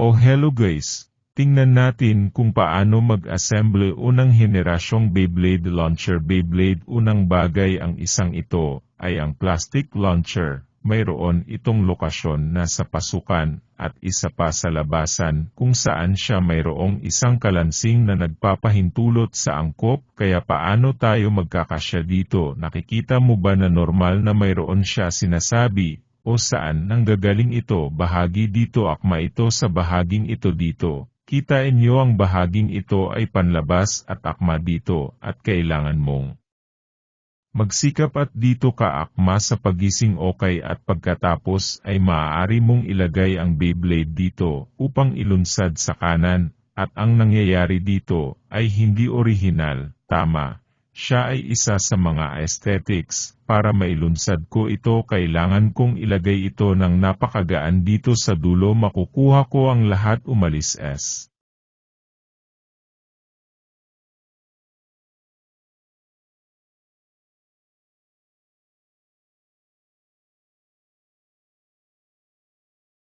Oh hello guys! Tingnan natin kung paano mag-assemble unang henerasyong Beyblade launcher Beyblade unang bagay ang isang ito ay ang plastic launcher. Mayroon itong lokasyon na sa pasukan at isa pa sa labasan kung saan siya mayroong isang kalansing na nagpapahintulot sa angkop kaya paano tayo magkakasya dito nakikita mo ba na normal na mayroon siya sinasabi o saan nanggagaling ito bahagi dito akma ito sa bahaging ito dito. Kita inyo ang bahaging ito ay panlabas at akma dito at kailangan mong magsikap at dito ka akma sa pagising okay at pagkatapos ay maaari mong ilagay ang Beyblade dito upang ilunsad sa kanan at ang nangyayari dito ay hindi orihinal, tama. Siya ay isa sa mga aesthetics. Para mailunsad ko ito kailangan kong ilagay ito ng napakagaan dito sa dulo makukuha ko ang lahat umalis S.